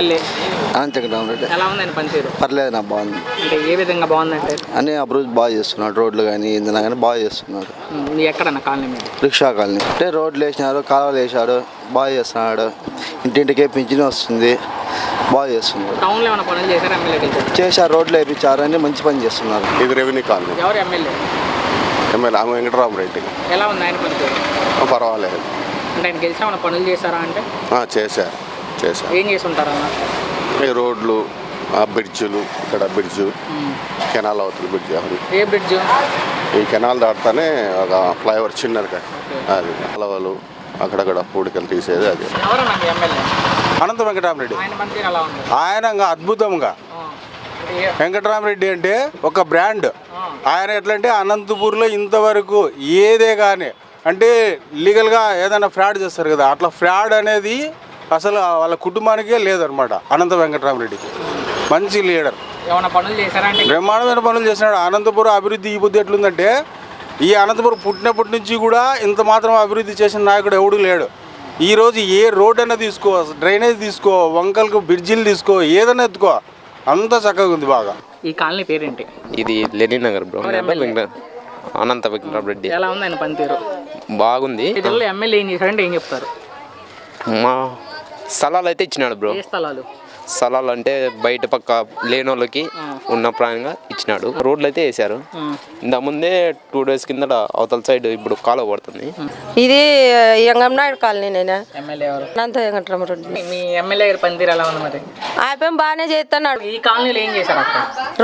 MLA? అనంతకరామరెడ్డి ఎలా ఉంది ఆయన పనితీరు? పర్లేదు నా బాగుంది. అంటే ఏ విధంగా బాగుందంటే? అన్ని అభివృద్ధి బాగా చేస్తున్నాడు రోడ్లు కానీ ఇందులో కానీ బాగా చేస్తున్నాడు మీ ఎక్కడన్నా కాలనీ మీద? Rickshaw colony. అంటే రోడ్లు వేసినారు కాలువలు వేసాడు బాగా చేస్తున్నాడు. ఇంటింటికే పింఛన్ వస్తుంది బాగా చేస్తున్నాడు టౌన్లో ఏమైనా పనులు చేశారు ఎమ్మెల్యే చేశారు రోడ్లు వేయించారు అని మంచి పని చేస్తున్నారు. ఇది రెవెన్యూ కాలనీ. ఎవరు ఎమ్మెల్యే? ఎమ్మెల్యే ఆమె వెంకటరామరెడ్డి. ఎలా ఉంది ఆయన పనితీరు? పర్వాలేదు. అంటే ఆయన గెలిచి ఏమైనా పనులు చేశారా అంటే? ఆ, చేశా ఏం చేసి రోడ్లు ఆ బ్రిడ్జులు ఇక్కడ బ్రిడ్జు కెనాల్ అవుతుంది బ్రిడ్జ్ అది ఏ బ్రిడ్జ్? ఈ కెనాల్ దాటుతానే ఒక ఫ్లైఓవర్ చిన్నదిగా అది. అలవలు అక్కడక్కడ పూడికలు తీసేది అది. అనంత వెంకటరామరెడ్డి ఆయన పనితీరు ఎలా ఉంది ఆయన ఇంకా అద్భుతంగా. వెంకటరామరెడ్డి అంటే ఒక బ్రాండ్. ఆయన ఎట్లంటే అనంతపూర్లో ఇంతవరకు ఏదే కానీ అంటే లీగల్గా ఏదైనా ఫ్రాడ్ చేస్తారు కదా అట్లా ఫ్రాడ్ అనేది అసలు వాళ్ళ కుటుంబానికే లేదనమాట అనంత వెంకటరామరెడ్డికి. మంచి లీడర్. ఏమైనా పనులు చేశారా అంటే బ్రహ్మాండమైన పనులు చేసినాడు. అనంతపురం అభివృద్ధి ఈ బుద్ధి ఎట్లుందంటే ఈ అనంతపురం పుట్టినప్పటి నుంచి కూడా ఇంత మాత్రం అభివృద్ధి చేసిన నాయకుడు ఎవడు లేడు. ఈ రోజు ఏ రోడ్ అయినా తీసుకో డ్రైనేజ్ తీసుకో వంకలకు బ్రిడ్జిలు తీసుకో ఏదైనా ఎత్తుకో అంత చక్కగా ఉంది బాగా. ఈ కాలనీ పేరేంటి? ఇది లెనిన్ నగర్ బ్రో. అనంత వెంకటరెడ్డి ఎలా ఉంది ఆయన పనితీరు? బాగుంది. ఎమ్మెల్యే ఏం చేశారంటే ఏం చెప్తారు? మా స్థలాలు అయితే ఇచ్చినాడు బ్రో. ఏ స్థలాలు? స్థలాలు అంటే బయట పక్క లేని వాళ్ళకి ఉన్న ప్రాయంగా ఇచ్చినాడు. రోడ్లు అయితే వేశారు. ఉమ్. ఇంతకుముందే టూ డేస్ కిందట అవతల సైడ్ ఇప్పుడు కాలువ పడుతుంది. ఇది ఎంగంనాయుడు కాలనీ నేను? ఎమ్మెల్యే ఎవరు? అనంత వెంకటరామరెడ్డి మీ ఎమ్మెల్యే గారి పనితీరు ఎలా ఉంది మరి? ఆయన బాగానే చేస్తున్నాడు. ఈ కాలనీలో ఏం చేశారు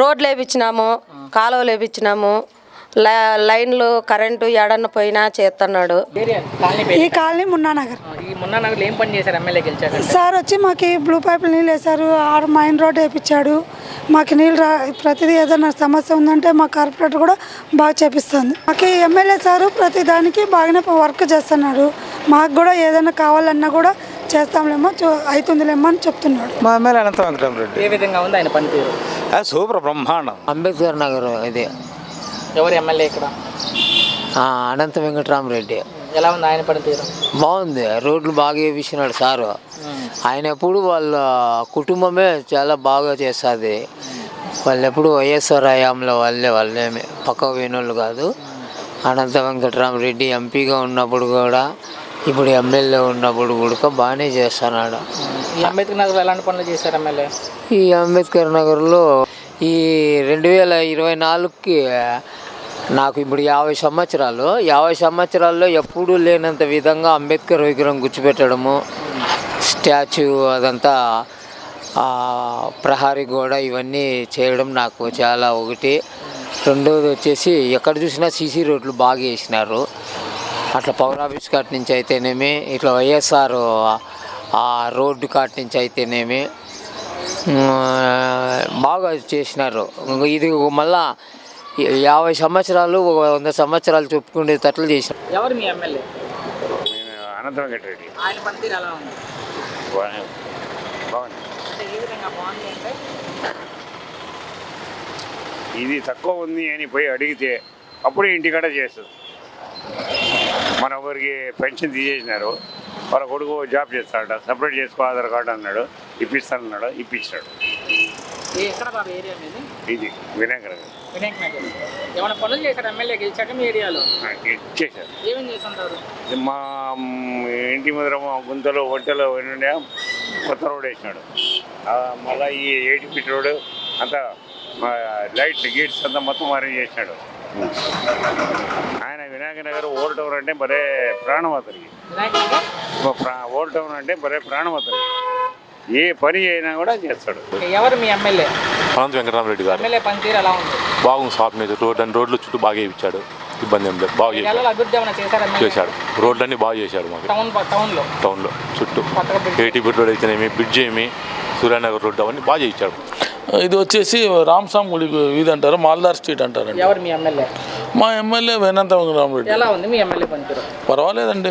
రోడ్లు వేపించినాము కాలువలు వేపించినాము లైన్లు కరెంటు ఎడన్న పోయినా చేస్తున్నాడు ఈ కాలనీ మున్నానగర్ ఆ, ఈ మొన్న నగర్లో ఏం పని చేశారు ఎమ్మెల్యే సార్ వచ్చి మాకు బ్లూ పైపులు నీళ్ళు వేశారు ఆడ మైన్ రోడ్ వేయించాడు మాకు నీళ్ళు రా ప్రతిదీ ఏదైనా సమస్య ఉందంటే మా కార్పొరేటర్ కూడా బాగా చేపిస్తుంది. మాకు ఎమ్మెల్యే సారు ప్రతి దానికి బాగానే వర్క్ చేస్తున్నాడు. మాకు కూడా ఏదైనా కావాలన్నా కూడా చేస్తాంలేమో చూ- అవుతుందిలేమో అని చెప్తున్నాడు. మా ఎమ్మెల్యే అనంత వెంకటరామరెడ్డి. ఏ విధంగా ఉంది ఆయన పనితీరు? అది సూపర్ బ్రహ్మాండం. అంబేద్కర్ నగర్ ఇది. ఎవరు ఎమ్మెల్యే ఇక్కడ? అనంత వెంకటరామరెడ్డి. ఎలా ఉంది ఆయన పనితీరు బాగుంది. రోడ్లు బాగా వేపించినాడు సారు. ఆయన ఎప్పుడు వాళ్ళ కుటుంబమే చాలా బాగా చేస్తుంది. వాళ్ళు ఎప్పుడు వైఎస్ఆర్ హయాంలో వాళ్ళే వాళ్ళేమి పక్క పోయినోళ్ళు కాదు. అనంత వెంకటరామరెడ్డి ఎంపీగా ఉన్నప్పుడు కూడా ఇప్పుడు ఎమ్మెల్యే ఉన్నప్పుడు కూడా బాగానే చేస్తున్నాడు. ఈ అంబేద్కర్ నగర్లో ఎలాంటి పనులు చేశారు ఎమ్మెల్యే? ఈ అంబేద్కర్ నగర్లో ఈ రెండు వేల ఇరవై నాలుగుకి నాకు ఇప్పుడు యాభై సంవత్సరాలు. యాభై సంవత్సరాల్లో ఎప్పుడూ లేనంత విధంగా అంబేద్కర్ విగ్రహం గుర్చిపెట్టడము స్టాచ్యూ అదంతా ఆ, ప్రహారీ గోడ ఇవన్నీ చేయడం నాకు చాలా ఒకటి. రెండోది వచ్చేసి ఎక్కడ చూసినా సీసీ రోడ్లు బాగా వేసినారు. అట్లా పవర్ ఆఫీస్ కాటి నుంచి అయితేనేమి ఇట్లా వైఎస్ఆర్ ఆ రోడ్డు కాటి నుంచి అయితేనేమి బాగా చేసినారు. ఇది మళ్ళా యాభై సంవత్సరాలు ఒక వంద సంవత్సరాలు చెప్పుకునేటట్లు చేసినారు ఎవరు మీ ఎమ్మెల్యే? అనంత వెంకటరెడ్డి ఆయన పనితీరు ఎలా ఉంది? బాగుంది. అంటే ఏ విధంగా బాగుంది అంటే? ఇది తక్కువ ఉంది అని పోయి అడిగితే అప్పుడే ఇంటికాడ చేస్తుంది మన ఊరికి పెన్షన్ తీసేసినారు. వాళ్ళ కొడుకు జాబ్ చేస్తాడట. సపరేట్ చేసుకో ఆధార్ కార్డు అన్నాడు. ఇప్పిస్తానన్నాడు. ఇప్పించాడు. ఎక్కడ బాబు ఏరియా మీది? ఇది వినాయకర్ వినాయక్ నగర్ ఏమైనా పనులు చేశారు? ఎమ్మెల్యే గెలిచాక మీ ఏరియాలో? ఏమేమి చేస్తుంటారు? మా ఇంటి ముందర మా గుంతలు ఒంటెలు ఉండే కొత్త రోడ్ వేసినాడు. మళ్ళా ఈ ఎయిటీ ఫీట్ రోడ్ అంతా లైట్ గేట్స్ అంతా మొత్తం అరేంజ్ చేసినాడు. ఆయన వినాయక నగర్ ఓల్డ్ టౌన్ అంటే భలే ప్రాణం అతనికి. ఓల్డ్ టౌన్ అంటే భలే ప్రాణం అతనికి. ఏ పని అయినా కూడా చేస్తాడు. ఎవరు మీ ఎమ్మెల్యే? అనంత వెంకటరామరెడ్డి గారు. ఎమ్మెల్యే పనితీరు ఎలా ఉంది? బాగుంది షాప్ మీద. రోడ్ అని రోడ్లు చుట్టూ బాగా ఇచ్చాడు ఇబ్బంది ఏం లేదు. బాగా చేశాడు. నెలలు అభివృద్ధి ఏమైనా చేశారు ఎమ్మెల్యే? చేశాడు. రోడ్లన్నీ బాగా చేశాడు మాకు. టౌన్ టౌన్లో? టౌన్లో చుట్టూ. కొత్తగా బ్రిడ్జ్ ఏటీ బిడ్ రోడ్ అయితేనేమి బ్రిడ్జ్ ఏమి సూర్యానగర్ రోడ్ అవన్నీ బాగా చేయించాడు. ఇది వచ్చేసి రామస్వామి గుడి వీధి అంటారు మాల్దార్ స్ట్రీట్ అంటారండి. ఎవరు మీ ఎమ్మెల్యే? మా ఎమ్మెల్యే వేనంత వెంకటరామరెడ్డి ఎలా ఉంది మీ ఎమ్మెల్యే పనితీరు? పర్వాలేదండి.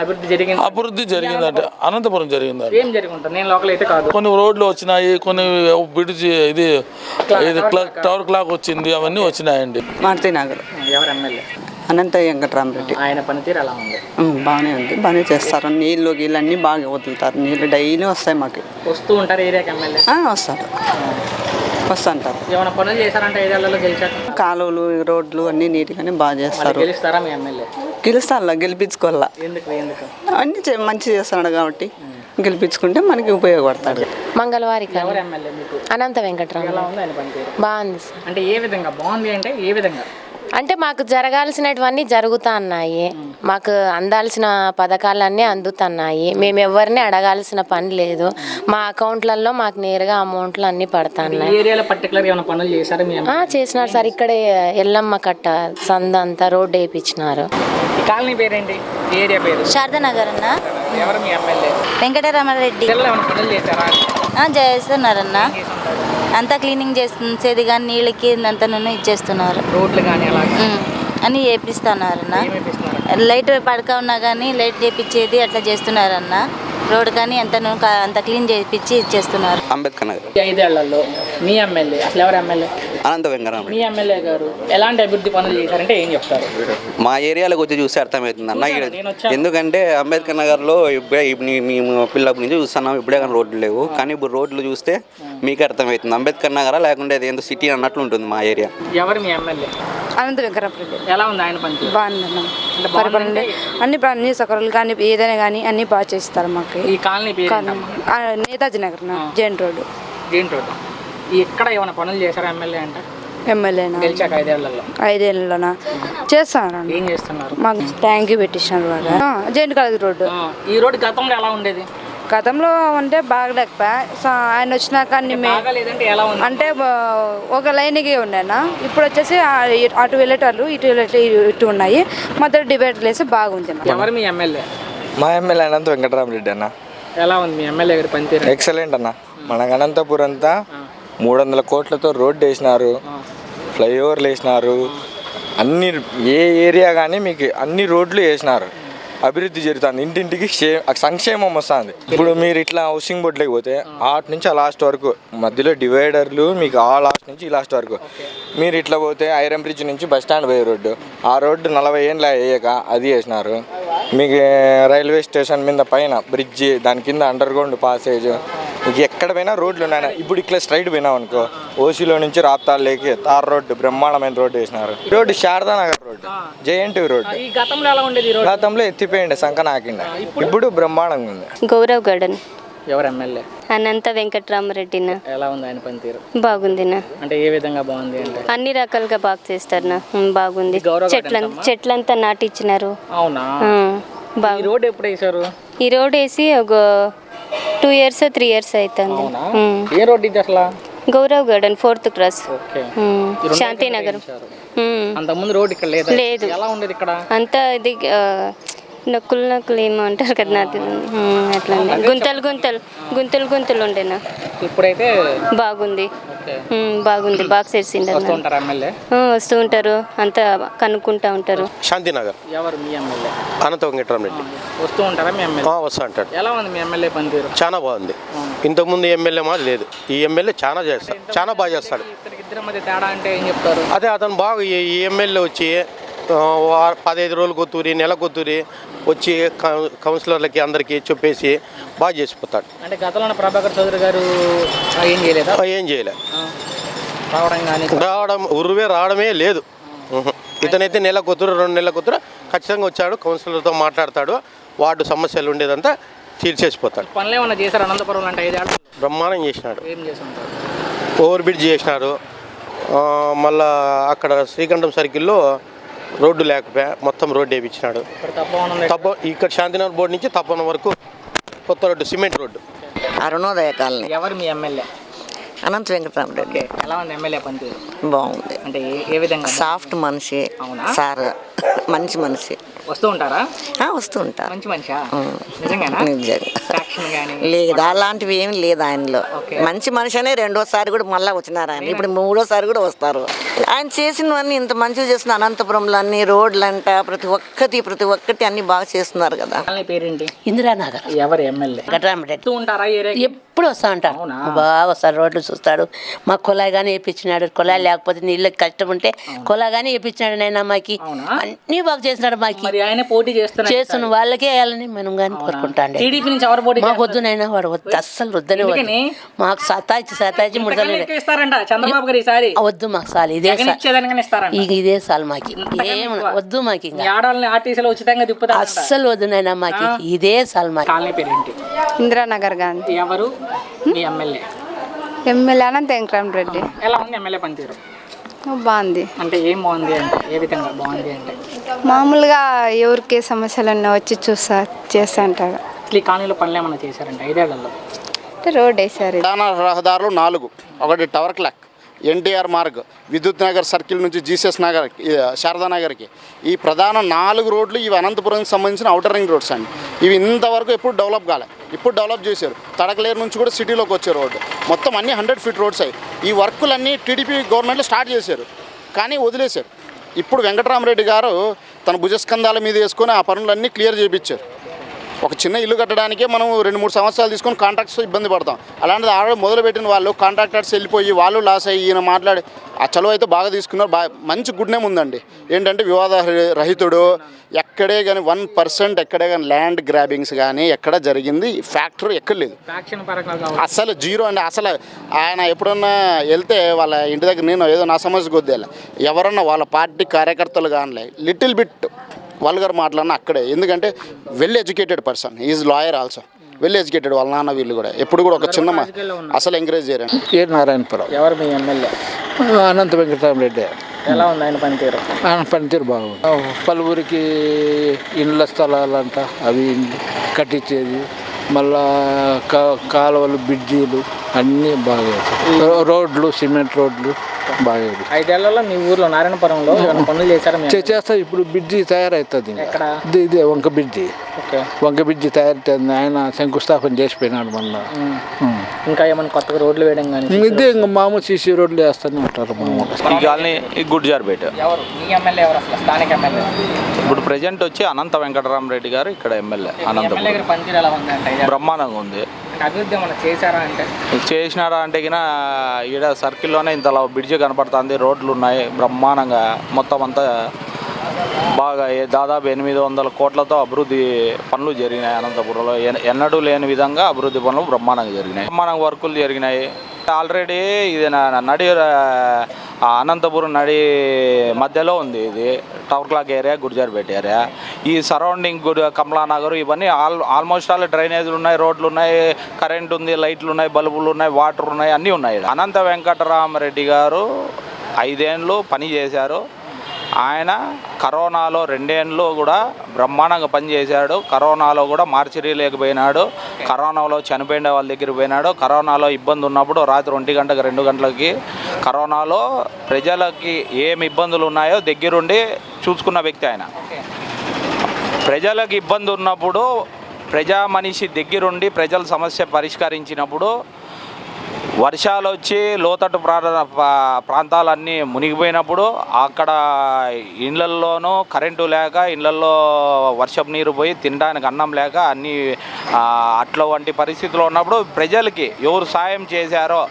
అభివృద్ధి జరిగింది? అభివృద్ధి జరిగిందంటే అనంతపురం జరిగిందండి. ఏం జరిగి ఉంటుంది నేను లోకల్ అయితే కాదు. కొన్ని రోడ్లు వచ్చినాయి కొన్ని బ్రిడ్జ్ ఇది ఇది క్లాక్. టవర్ క్లాక్ వచ్చింది అవన్నీ వచ్చినాయండి. మారుతి నగర్. ఎవరు ఎమ్మెల్యే? అనంత వెంకటరామరెడ్డి. ఆయన పనితీరు ఎలా ఉంది? బాగానే ఉంది బాగానే చేస్తారు. నీళ్ళు గీళ్ళు అన్నీ బాగా వదులుతారు. నీళ్ళు డైలీ వస్తాయి మాకు. వస్తూ ఉంటారు ఏరియాకి ఎమ్మెల్యే? ఆ, వస్తారు వస్తుంటారు ఏమైనా పనులు చేశారంటే ఐదేళ్ళలో గెలిచాక కాలువలు రోడ్లు అన్నీ నీట్గానే బాగా చేస్తారు. గెలుస్తారా మీ ఎమ్మెల్యే? గెలుస్తాను గెలిపించుకోవాలా. ఎందుకు ఎందుకు? అన్నీ చే- మంచి చేస్తున్నాడు కాబట్టి గెలిపించుకుంటే మనకి ఉపయోగపడతాడు. మంగళవారి ఎవరు ఎమ్మెల్యే మీకు? అనంత వెంకటరామ ఎలా ఉంది ఆయన పనితీరు? బాగుంది అంటే ఏ విధంగా బాగుంది అంటే ఏ విధంగా? అంటే మాకు జరగాల్సినటువన్నీ జరుగుతా ఉన్నాయి మాకు అందాల్సిన పథకాలన్నీ అందుతున్నాయి. మేము ఎవరిని అడగాల్సిన పని లేదు. మా అకౌంట్లలో మాకు నేరుగా అమౌంట్లు అన్నీ పడుతున్నాయి ఏరియాలో పర్టికులర్ ఏమైనా పనులు చేశారా మీ ఎమ్మెల్యే ఆ, చేసినారు సార్. ఇక్కడే ఎల్లమ్మ కట్ట సంద అంతా రోడ్డు వేయించినారు ఈ కాలనీ పేరేంటి? ఏరియా పేరు? శారదానగర్ అన్న. ఎవరు మీ ఎమ్మెల్యే? వెంకటరామారెడ్డి చేస్తున్నారన్న. అంతా క్లీనింగ్ చేసేది కానీ నీళ్ళకి అంతా నూనె ఇచ్చేస్తున్నారు. రోడ్లు కానీ చేపిస్తున్నారన్న ఏమేపిస్తున్నారు లైట్ పడక ఉన్నా కానీ లైట్ చేపించేది అట్లా చేస్తున్నారన్న. రోడ్ కానీ అంత కా- అంత క్లీన్ చేపించి ఇచ్చేస్తున్నారు. అంబేద్కర్ నగర్. ఐదేళ్ళలో మీ ఎమ్మెల్యే అసలు ఎవరు ఎమ్మెల్యే? అనంత వెంకటరామ మీ ఎమ్మెల్యే గారు ఎలాంటి అభివృద్ధి పనులు చేశారంటే ఏం చెప్తారు? మా ఏరియాలోకి వచ్చి చూస్తే అర్థమవుతుంది అన్న. ఎందుకంటే అంబేద్కర్ నగర్లో ఇప్పుడే మేము పిల్లప్పటి నుంచి చూస్తున్నాం. ఇప్పుడే కానీ రోడ్లు లేవు. కానీ ఇప్పుడు రోడ్లు చూస్తే మీకు అర్థమవుతుంది. అంబేద్కర్ నగరా లేకుంటే అది ఏందో సిటీ అన్నట్లు ఉంటుంది మా ఏరియా. ఎవరు మీ ఎమ్మెల్యే? అనంత ఎలా ఉంది ఆయన బాగుందన్న అన్ని అన్ని సకరాలు కానీ ఏదైనా కానీ అన్ని బాగా చేస్తారు మాకు. ఈ కాలనీ పేరు ఏంటమ్మా? Netaji Nagar Jain road green road ఎక్కడ ఏమైనా పనులు చేశారా ఎమ్మెల్యే అంటే? ఎమ్మెల్యేనా? గెలిచాక ఐదేళ్ళలో. ఐదేళ్ళలోనా చేస్తాను ఏం చేస్తున్నారు? మాకు ట్యాంక్ పెట్టించినారు బాగా జైన్ కాలేజ్ రోడ్డు. ఈ రోడ్డు గతంలో ఎలా ఉండేది? గతంలో అంటే బాగలేకపోయా. సో ఆయన వచ్చినాక అన్ని మే- అంటే ఒక లైన్కి ఉండేనా? ఇప్పుడు వచ్చేసి అటు వెళ్ళేటాళ్ళు ఇటు వెళ్ళేట ఇటు ఉన్నాయి. మధ్యలో డివైడర్ వేసి బాగుంది. ఎవరు మీ ఎమ్మెల్యే? మా ఎమ్మెల్యే అనంత వెంకటరామరెడ్డి అన్న. ఎలా ఉంది మీ ఎమ్మెల్యే గారి పనితీరు? ఎక్సలెంట్ అన్న. మన అనంతపురం అంతా మూడు వందల కోట్లతో రోడ్డు వేసినారు ఫ్లైఓవర్లు వేసినారు. అన్ని ఏ ఏరియా కానీ మీకు అన్ని రోడ్లు వేసినారు. అభివృద్ధి జరుగుతుంది. ఇంటింటికి క్షే- సంక్షేమం వస్తుంది. ఇప్పుడు మీరు ఇట్లా హౌసింగ్ బోర్డులోకి పోతే ఆట్ నుంచి ఆ లాస్ట్ వరకు మధ్యలో డివైడర్లు మీకు ఆ లాస్ట్ నుంచి ఈ లాస్ట్ వరకు. మీరు ఇట్లా పోతే ఐరన్ బ్రిడ్జ్ నుంచి బస్ స్టాండ్ పోయే రోడ్డు. ఆ రోడ్డు నలభై ఏళ్ళు అయ్యాక అది వేసినారు. మీకు రైల్వే స్టేషన్ మీద పైన బ్రిడ్జి దాని కింద అండర్ గ్రౌండ్ పాసేజ్ ఎక్కడ పోయినా రోడ్లు ఉన్నాయి ఇప్పుడు ఇట్లా స్ట్రైట్ పోయినావు అనుకో ఓసీలో నుంచి రాప్తాల్లోకి తార్ రోడ్డు బ్రహ్మాండమైన రోడ్డు వేసినారు. ఈ road Sharada Nagar road JNT road. ఈ గతంలో ఎలా ఉండేది ఈ రోడ్డు? గతంలో ఎత్తిపోయింది సంక నాకిండ ఇప్పుడు? బ్రహ్మాండంగా ఉంది. గౌరవ్ గార్డెన్ ఎవరు ఎమ్మెల్యే? అనంత వెంకటరామరెడ్డిన. ఎలా ఉంది ఆయన పనితీరు? బాగుందినా. అంటే ఏ విధంగా బాగుంది అంటే? అన్ని రకాలుగా బాగా చేస్తారు నా బాగుంది. చెట్ల చెట్లంతా నాటిచ్చినారు. అవునా? బాగా ఈ రోడ్డు ఎప్పుడు వేసారు ఈ రోడ్ వేసి ఒక టూ ఇయర్స్ త్రీ ఇయర్స్ అవుతుంది అవునా? ఏ రోడ్డు ఇది అసలు? Gaurav garden fourth cross. Okay. Shantinagar. అంతకుముందు రోడ్డు ఇక్కడ లేదా? లేదు. ఎలా ఉండేది ఇక్కడ? అంతా ఇది ఆ, నొక్కులు నొక్కులు ఏమో అంటారు కదా నాకు అట్లా. గుంతలు గుంతలు గుంతలు గుంతలు ఉండేనా? ఇప్పుడైతే బాగుంది. బాగుంది. బాగా చేసిండారు వస్తూ ఉంటారు అంతా కనుక్కుంటా ఉంటారు. శాంతినగర్. ఎవరు మీ ఎమ్మెల్యే? అనంత వెంకటరామరెడ్డి వస్తూ ఉంటారా మీ ఎమ్మెల్యే? వస్తా అంటాడు. ఎలా ఉంది మీ ఎమ్మెల్యే పనితీరు? చాలా బాగుంది. ఇంతకుముందు ఎమ్మెల్యే మా లేదు. ఈ ఎమ్మెల్యే చాలా చేస్తాడు చాలా బాగా చేస్తాడు. అదే అతను బాగా ఈ ఎమ్మెల్యే వచ్చి పదహైదు రోజులు కొత్తూరి నెల కొత్తూరి వచ్చి కౌన్సిలర్లకి అందరికీ చెప్పేసి బాగా చేసిపోతాడు. అంటే గతంలో ప్రభాకర్ చౌదరి గారు ఏం చేయలేదా? ఏం చేయలే. ఆ, రావడం కానీ రావడం ఉరువే రావడమే లేదు. ఇతనైతే నెల కొత్తూరు రెండు నెలల కొత్తూరు ఖచ్చితంగా వచ్చాడు కౌన్సిలర్తో మాట్లాడతాడు వార్డు సమస్యలు ఉండేదంతా తీర్చేసిపోతాడు. పనులు ఏమన్నా చేశారు? అనంతపురం అంటే ఐదేళ్ళు బ్రహ్మాండం చేసినాడు. ఓవర్ బ్రిడ్జ్ చేసినారు మళ్ళా అక్కడ శ్రీకంఠం సర్కిల్లో రోడ్డు లేకపోయా మొత్తం రోడ్డు వేయించినాడు. ఇక్కడ తప్ప ఇక్కడ శాంతినగర్ బోర్డు నుంచి తప్పన వరకు కొత్త road cement road. Arunodaya colony. ఎవరు మీ ఎమ్మెల్యే? అనంత వెంకటరామరెడ్డి. ఎలా ఉంది ఎమ్మెల్యే పనితీరు? బాగుంది. అంటే ఏ- ఏ విధంగా సాఫ్ట్ మనిషి. అవునా? సార్ మంచి మనిషి. వస్తూ ఉంటారా? వస్తూ ఉంటారు. మంచి మనిషా? నిజంగానా? లేదు అలాంటివి ఏమి లేదు ఆయనలో. మంచి మనిషి అనే రెండోసారి కూడా మళ్ళీ వచ్చినారు ఆయన. ఇప్పుడు మూడోసారి కూడా వస్తారు. ఆయన చేసినవన్నీ ఇంత మంచిగా చేస్తున్న అనంతపురంలో అన్ని రోడ్లు అంట ప్రతి ఒక్కటి ప్రతి ఒక్కటి అన్ని బాగా చేస్తున్నారు కదా. పేరేంటి? ఇందిరానగర్. ఎవరు ఎమ్మెల్యే? గట్రామరెడ్డి ఉంటారా? ఎప్పుడు వస్తా ఉంటారు. బాగా వస్తారు రోడ్లు చూస్తాడు. మా కుళాయి కానీ వేయించినాడు కుళాయి లేకపోతే నీళ్ళకి కష్టం ఉంటే కుళాయి కానీ వేయించినాడు నాయన మాకి అన్నీ బాగా చేసినాడు మాకి మరి ఆయన పోటీ చేస్తున్నారు చేస్తున్న వాళ్ళకే వేయాలని మనం కానీ కోరుకుంటాండి టీడీపీ నుంచి ఎవరు పోటీ మాకు వద్దు నాయన వాడు వద్దు అస్సలు వద్దని వద్దు? మాకు సతాయిచ్చి సతాయిచ్చి ముడతలే ఇస్తారంట చంద్రబాబు గారు ఈసారి. వద్దు మాకు చాలు ఇదే ఇక ఇదే చాలు మాకి. ఏం వద్దు మాకి ఆడవాళ్ళని ఆర్టీసీలో ఉచితంగా తిప్పుతారు అస్సలు వద్దు నాయన మాకి ఇదే చాలు మాకి. కాలనీ పేరేంటి? ఇందిరానగర్ గాంధీ. ఎవరు? మీ ఎమ్మెల్యే? ఎమ్మెల్యే అనంత వెంకటరామరెడ్డి. ఎలా ఉంది ఎమ్మెల్యే పనితీరు? బాగుంది. అంటే ఏం బాగుంది అంటే ఏ విధంగా బాగుంది అంటే? మామూలుగా ఎవరికి సమస్యలన్నా వచ్చి చూస్తా చేస్తా అంటారు. అసలు ఈ కాలనీలో పనులు ఏమైనా చేశారంట ఐదేళ్ళలో? అంటే రోడ్ వేసారు ప్రధాన రహదారులు నాలుగు ఒకటి tower clock NTR Marg Vidyut Nagar circle నుంచి జీసస్ నగర్ శారదా నగర్కి. ఈ ప్రధాన నాలుగు రోడ్లు ఇవి అనంతపురంకి సంబంధించిన అవుటర్ రింగ్ రోడ్స్ అండి. ఇవి ఇంతవరకు ఎప్పుడు డెవలప్ కాలే. ఇప్పుడు డెవలప్ చేశారు. తడకలేరు నుంచి కూడా సిటీలోకి వచ్చే రోడ్డు. మొత్తం అన్ని హండ్రెడ్ ఫీట్ రోడ్స్ అయ్యి ఈ వర్కులన్నీ టీడీపీ గవర్నమెంట్లో స్టార్ట్ చేశారు. కానీ వదిలేశారు. ఇప్పుడు వెంకటరామరెడ్డి గారు తన భుజస్కంధాల మీద వేసుకొని ఆ పనులన్నీ క్లియర్ చేయించారు ఒక చిన్న ఇల్లు కట్టడానికే మనం రెండు మూడు సంవత్సరాలు తీసుకొని కాంట్రాక్ట్స్ ఇబ్బంది పడతాం. అలాంటిది ఆల్రెడీ మొదలుపెట్టిన వాళ్ళు కాంట్రాక్టర్స్ వెళ్ళిపోయి వాళ్ళు లాస్ అయ్యి ఈయన మాట్లాడి ఆ చలువ అయితే బాగా తీసుకున్నారు బాగా మంచి గుడ్ నేమ్ ఉందండి. ఏంటంటే వివాద రహితుడు ఎక్కడే కానీ వన్ పర్సెంట్ ఎక్కడే కానీ ల్యాండ్ గ్రాబింగ్స్ కానీ ఎక్కడ జరిగింది ఫ్యాక్టరీ ఎక్కడ లేదు. అసలు జీరో అండి అసలు ఆయన ఎప్పుడన్నా వెళ్తే వాళ్ళ ఇంటి దగ్గర నేను ఏదో నా సమస్య కొద్దిగా ఎవరన్నా వాళ్ళ పార్టీ కార్యకర్తలు కానీ లిటిల్ బిట్ వల్గర్ మాట్లాడిన అక్కడే. ఎందుకంటే well educated person is lawyer also well educated వాళ్ళ నాన్న వీళ్ళు కూడా. ఎప్పుడు కూడా ఒక చిన్న మా- అసలు ఎంకరేజ్ చేయరు. ఏ నారాయణపురం. ఎవరు మీ ఎమ్మెల్యే? అనంత వెంకటరామరెడ్డి. ఎలా ఉంది ఆయన పనితీరు? ఆయన పనితీరు బాగుంది. పలువురికి ఇండ్ల స్థలాలంట అవి కట్టించేది. మళ్ళా కా- కాలువలు బ్రిడ్జీలు అన్నీ బాగా రోడ్లు సిమెంట్ రోడ్లు బాగా. ఐదేళ్ళలో మీ ఊర్లో నారాయణపురంలో పనులు చేశారా మీ చే- చేస్తా ఇప్పుడు బ్రిడ్జి తయారవుతుంది? ఇది ఇదే వంక బ్రిడ్జి. ఓకే. వంక బ్రిడ్జి తయారైతుంది. ఆయన శంకుస్థాపన చేసిపోయినాడు మొన్న. ఇంకా ఏమైనా కొత్తగా రోడ్లు వేయడం కానీ ఇదే ఇంకా మామూలు సీసీ రోడ్లు వేస్తూనే ఉంటారు మామూలు ఈ కాలనీ ఈ గుడ్జార్పేట. ఎవరు? మీ ఎమ్మెల్యే ఎవరు అసలు? స్థానిక ఎమ్మెల్యే. ఇప్పుడు ప్రజెంట్ వచ్చి అనంత వెంకటరామరెడ్డి గారు ఇక్కడ ఎమ్మెల్యే అనంతపురం? బ్రహ్మాండంగా ఉంది. అభివృద్ధి ఏమైనా చేశారా అంటే? చేసినారా అంటే గిన ఈడ సర్కిల్లోనే ఇంత బ్రిడ్జ్ కనపడుతుంది రోడ్లు ఉన్నాయి బ్రహ్మాండంగా మొత్తం అంతా బాగా దాదాపు ఎనిమిది వందల కోట్లతో అభివృద్ధి పనులు జరిగినాయి అనంతపురంలో. ఎన్నడూ లేని విధంగా అభివృద్ధి పనులు బ్రహ్మాండంగా జరిగినాయి. బ్రహ్మాండంగా వర్కులు జరిగినాయి. ఆల్రెడీ ఇది నా- నడి అనంతపురం నడి మధ్యలో ఉంది ఇది. Tower clock area Gurjarpeta area ఈ సరౌండింగ్ గుడి కమలానగర్ ఇవన్నీ ఆల్ ఆల్మోస్ట్ ఆల్ డ్రైనేజీలు ఉన్నాయి రోడ్లు ఉన్నాయి కరెంట్ ఉంది లైట్లు ఉన్నాయి బల్బులు ఉన్నాయి వాటర్ ఉన్నాయి అన్నీ ఉన్నాయి. అనంత వెంకటరామరెడ్డి గారు ఐదేండ్లు పని చేశారు. ఆయన కరోనాలో రెండేళ్ళు కూడా బ్రహ్మాండంగా పనిచేశాడు. కరోనాలో కూడా మార్చిరీ లేకపోయినాడు కరోనాలో చనిపోయిన వాళ్ళ దగ్గరికి పోయినాడు. కరోనాలో ఇబ్బంది ఉన్నప్పుడు రాత్రి ఒంటి గంటకు రెండు గంటలకి కరోనాలో ప్రజలకి ఏమి ఇబ్బందులు ఉన్నాయో దగ్గరుండి చూసుకున్న వ్యక్తి ఆయన. ప్రజలకు ఇబ్బంది ఉన్నప్పుడు ప్రజా మనిషి దగ్గరుండి ప్రజల సమస్య పరిష్కరించినప్పుడు వర్షాలు వచ్చి లోతట్టు ప్రాంతాలన్నీ మునిగిపోయినప్పుడు అక్కడ ఇండ్లల్లోనూ కరెంటు లేక ఇళ్ళల్లో వర్షపు నీరు పోయి తినడానికి అన్నం లేక అన్ని అట్ల వంటి పరిస్థితుల్లో ఉన్నప్పుడు ప్రజలకి ఎవరు సాయం చేశారో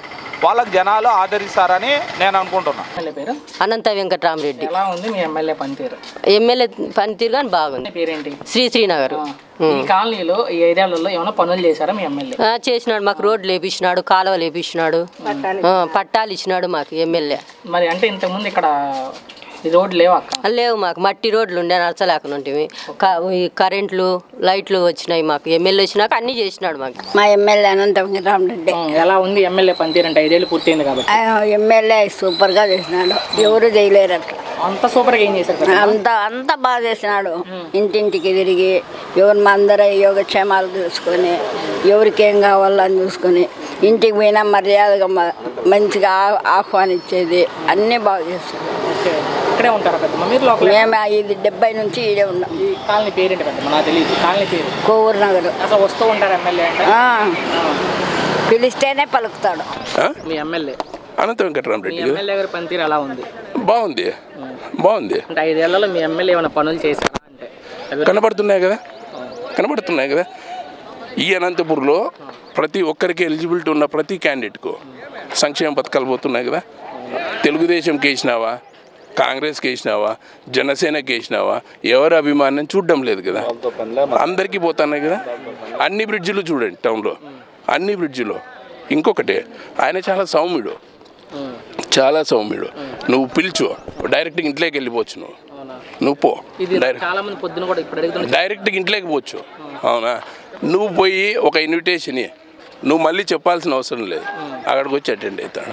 వాళ్ళకి జనాలు ఆదరిస్తారని నేను అనుకుంటున్నాను పేరు? అనంత వెంకటరామరెడ్డి. ఎలా ఉంది మీ ఎమ్మెల్యే పనితీరు? ఎమ్మెల్యే పనితీరు కానీ బాగుంది. పేరేంటి? శ్రీ శ్రీనగర్. ఈ కాలనీలో ఈ ఐదేళ్ళలో ఏమైనా పనులు చేశారా మీ ఎమ్మెల్యే? ఆ, చేసినాడు. మాకు రోడ్లు వేపించినాడు కాలువ లేపించినాడు. ఆ, పట్టాలు ఇచ్చినాడు మాకు ఎమ్మెల్యే. మరి అంటే ఇంతకుముందు ఇక్కడ రోడ్లు లేవు అక్క? లేవు మాకు మట్టి రోడ్లు ఉండే నడచలేకనుంటివి ఈ కరెంట్లు లైట్లు వచ్చినాయి మాకు. ఎమ్మెల్యే వచ్చినాక అన్నీ చేసినాడు మాకు. మా ఎమ్మెల్యే అనంత వెంకటరామరెడ్డి ఎలా ఉంది ఎమ్మెల్యే పనితీరు అంటే ఐదేళ్ళు పూర్తయింది కాబట్టి. ఎమ్మెల్యే సూపర్గా చేసినాడు. ఎవరు చేయలేరు అట్లా అంత సూపర్గా ఏం చేశారు? అంత అంత బాగా చేసినాడు. ఇంటింటికి తిరిగి ఎవరు మా అందరూ యోగక్షేమాలు చూసుకొని ఎవరికి ఏం కావాలో అని చూసుకొని ఇంటికి పోయినా మర్యాదగా మంచిగా ఆహ్వానించేది. అన్నీ బాగా చేస్తాడు ఇక్కడే ఉంటారా పెద్దమ్మ? మీరు లోకల్ మేము ఇది డెబ్బై నుంచి ఈడే ఉన్నాం. ఈ కాలనీ పేరేంటి పెద్దమ్మ? నాకు తెలియదు కాలనీ పేరు? కోవూరు నగర్. అసలు వస్తూ ఉంటారు ఎమ్మెల్యే అంటే? ఆ, పిలిస్తేనే పలుకుతాడు. మీ ఎమ్మెల్యే. అనంత వెంకటరామరెడ్డి? ఎమ్మెల్యే గారి పనితీరు ఎలా ఉంది? బాగుంది. బాగుంది. అంటే ఐదేళ్ళలో మీ ఎమ్మెల్యే ఏమైనా పనులు చేశారా అంటే? కనబడుతున్నాయి కదా? కనబడుతున్నాయి కదా? ఈ అనంతపూర్లో ప్రతి ఒక్కరికి ఎలిజిబిలిటీ ఉన్న ప్రతి క్యాండిడేట్కు సంక్షేమ పథకాలు పోతున్నాయి కదా. తెలుగుదేశంకి వేసినావా కాంగ్రెస్కి వేసినావా జనసేనకి వేసినావా ఎవరి అభిమానం చూడడం లేదు కదా. అందరికీ పోతున్నాయి కదా. అన్ని బ్రిడ్జిలు చూడండి టౌన్లో. అన్ని బ్రిడ్జిలో. ఇంకొకటి ఆయన చాలా సౌమ్యుడు. చాలా సౌమ్యుడు. నువ్వు పిలుచు. డైరెక్ట్గా ఇంట్లోకి వెళ్ళిపోవచ్చు నువ్వు. నువ్వు పో. డైరెక్ట్ డైరెక్ట్గా ఇంట్లోకి పోవచ్చు. అవునా? నువ్వు పోయి ఒక ఇన్విటేషన్. నువ్వు మళ్ళీ చెప్పాల్సిన అవసరం లేదు. అక్కడికి వచ్చి అటెండ్ అవుతాడు.